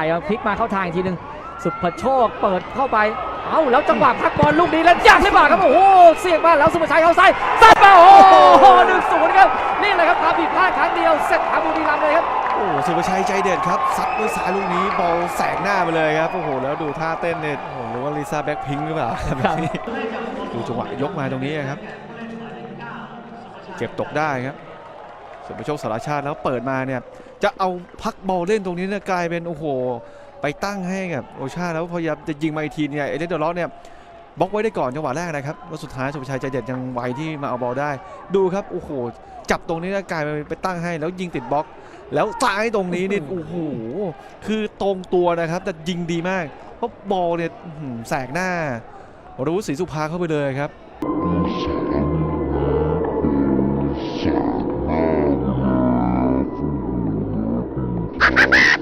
ไปเอาพลิกมาเข้าทางอีกทีหนึ่งสุภโชคเปิดเข้าไป เอ้าแล้วจังหวะพักบอลลูกนี้แล้วยักหรือเปล่าครับโอ้โหเสี่ยงมาแล้วสุภชัยเข้าซ้ายซัดมาโอ้โหหนึ่งศูนย์ครับนี่แหละครับความผิดพลาดครั้งเดียวเสร็จทาบุรีรัมย์เลยครับโอ้สุภชัยใจเด็ดครับซัดด้วยซ้ายลูกนี้บอลแสกหน้าไปเลยครับโอ้โหแล้วดูท่าเต้นเนี่ยโอ้โหรือว่าลิซ่าแบ็คพิงหรือเปล่าดูจังหวะยกมาตรงนี้ครับ เก็บตกได้ครับ สุภโชคสารชาติแล้วเปิดมาเนี่ยจะเอาพักบอลเล่นตรงนี้เนี่ยกลายเป็นโอ้โห ไปตั้งให้กับโอชาแล้วพยายามจะยิงมาอีกทีเนี่ยเอเลนเดอร์ล็อกเนี่ยบล็อกไว้ได้ก่อนจังหวะแรกนะครับแล้วสุดท้ายสุภชัยใจเด็ดยังไวที่มาเอาบอลได้ ดูครับโอ้โหจับตรงนี้แล้วกลายเป็นไปตั้งให้แล้วยิงติดบล็อก แล้วซ้ายตรงนี้นี่โอ้โหคือตรงตัวนะครับ แต่ยิงดีมาก เพราะบอลเนี่ยอื้อหือแสกหน้า รู้ศรีสุภาเข้าไปเลยครับรู้สึก Bye-bye.